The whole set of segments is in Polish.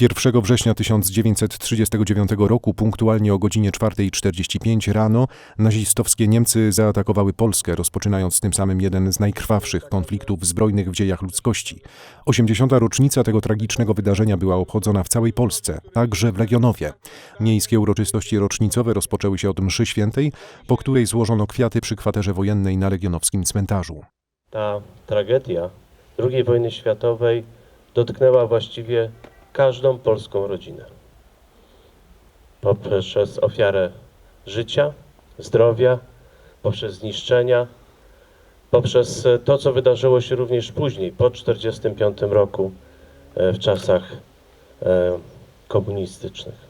1 września 1939 roku, punktualnie o godzinie 4.45 rano, nazistowskie Niemcy zaatakowały Polskę, rozpoczynając tym samym jeden z najkrwawszych konfliktów zbrojnych w dziejach ludzkości. 80. rocznica tego tragicznego wydarzenia była obchodzona w całej Polsce, także w Legionowie. Miejskie uroczystości rocznicowe rozpoczęły się od mszy świętej, po której złożono kwiaty przy kwaterze wojennej na legionowskim cmentarzu. Ta tragedia II wojny światowej dotknęła właściwie każdą polską rodzinę. Poprzez ofiarę życia, zdrowia, poprzez zniszczenia, poprzez to, co wydarzyło się również później, po 1945 roku, e, w czasach e, komunistycznych.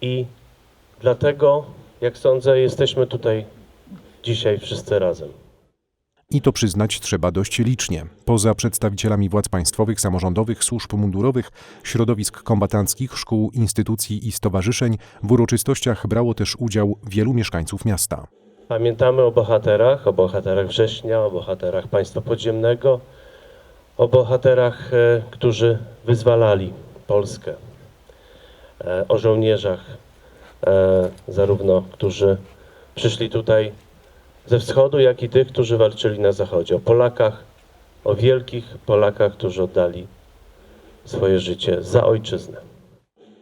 I dlatego, jak sądzę, jesteśmy tutaj dzisiaj wszyscy razem. I to przyznać trzeba dość licznie. Poza przedstawicielami władz państwowych, samorządowych, służb mundurowych, środowisk kombatanckich, szkół, instytucji i stowarzyszeń, w uroczystościach brało też udział wielu mieszkańców miasta. Pamiętamy o bohaterach, o bohaterach września, o bohaterach państwa podziemnego, o bohaterach, e, którzy wyzwalali Polskę, e, o żołnierzach, e, zarówno którzy przyszli tutaj ze wschodu, jak i tych, którzy walczyli na zachodzie, o Polakach, o wielkich Polakach, którzy oddali swoje życie za ojczyznę.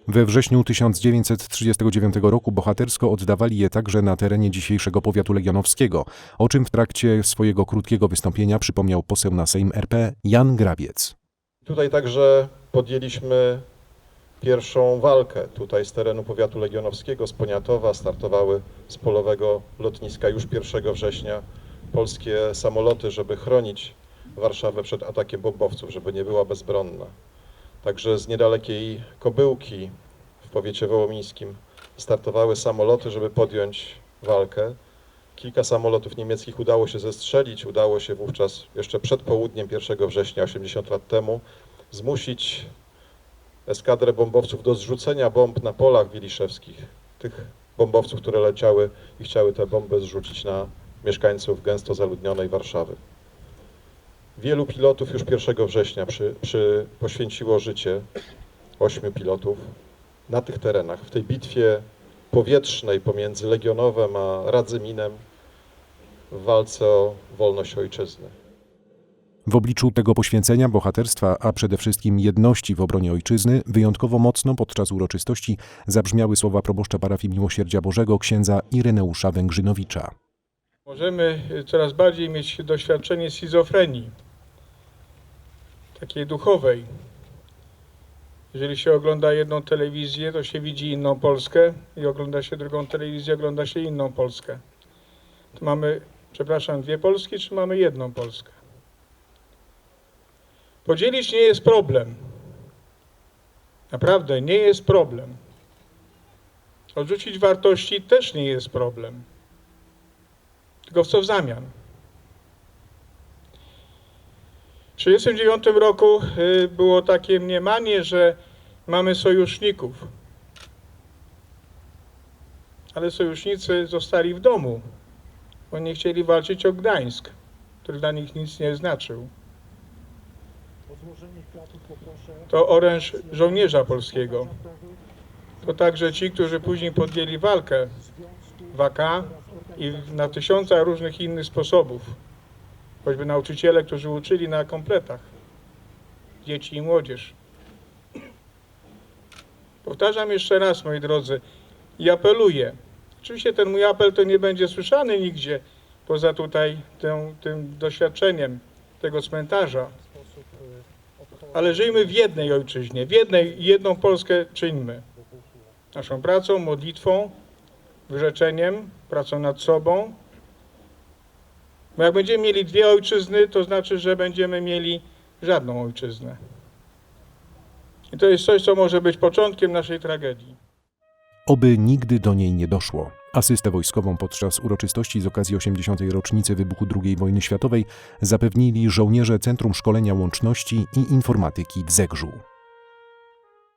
We wrześniu 1939 roku bohatersko oddawali je także na terenie dzisiejszego powiatu legionowskiego, o czym w trakcie swojego krótkiego wystąpienia przypomniał poseł na Sejm RP Jan Grabiec. Tutaj także podjęliśmy pierwszą walkę. Tutaj z terenu powiatu legionowskiego, z Poniatowa, startowały z polowego lotniska już 1 września polskie samoloty, żeby chronić Warszawę przed atakiem bombowców, żeby nie była bezbronna. Także z niedalekiej Kobyłki w powiecie wołomińskim startowały samoloty, żeby podjąć walkę. Kilka samolotów niemieckich udało się zestrzelić. Udało się wówczas jeszcze przed południem 1 września, 80 lat temu, zmusić eskadrę bombowców do zrzucenia bomb na polach wiliszewskich. Tych bombowców, które leciały i chciały te bomby zrzucić na mieszkańców gęsto zaludnionej Warszawy. Wielu pilotów już 1 września przy, przy poświęciło życie, ośmiu pilotów, na tych terenach, w tej bitwie powietrznej pomiędzy Legionowem a Radzyminem w walce o wolność ojczyzny. W obliczu tego poświęcenia, bohaterstwa, a przede wszystkim jedności w obronie ojczyzny, wyjątkowo mocno podczas uroczystości zabrzmiały słowa proboszcza parafii Miłosierdzia Bożego księdza Ireneusza Węgrzynowicza. Możemy coraz bardziej mieć doświadczenie schizofrenii, takiej duchowej. Jeżeli się ogląda jedną telewizję, to się widzi inną Polskę i ogląda się drugą telewizję, ogląda się inną Polskę. To mamy, przepraszam, dwie Polski, czy mamy jedną Polskę? Podzielić nie jest problem. Naprawdę, nie jest problem. Odrzucić wartości też nie jest problem. Tylko w co w zamian? W 1939 roku y, było takie mniemanie, że mamy sojuszników. Ale sojusznicy zostali w domu, bo nie chcieli walczyć o Gdańsk, który dla nich nic nie znaczył. To oręż żołnierza polskiego. To także ci, którzy później podjęli walkę w AK i na tysiąca różnych innych sposobów. Choćby nauczyciele, którzy uczyli na kompletach dzieci i młodzież. Powtarzam jeszcze raz, moi drodzy, i apeluję. Oczywiście ten mój apel to nie będzie słyszany nigdzie, poza tutaj tym, tym doświadczeniem tego cmentarza. Ale żyjmy w jednej ojczyźnie, w jednej, jedną Polskę czyńmy. Naszą pracą, modlitwą, wyrzeczeniem, pracą nad sobą. Bo jak będziemy mieli dwie ojczyzny, to znaczy, że będziemy mieli żadną ojczyznę. I to jest coś, co może być początkiem naszej tragedii. Oby nigdy do niej nie doszło. Asystę wojskową podczas uroczystości z okazji 80. rocznicy wybuchu II wojny światowej zapewnili żołnierze Centrum Szkolenia Łączności i Informatyki w Zegrzu.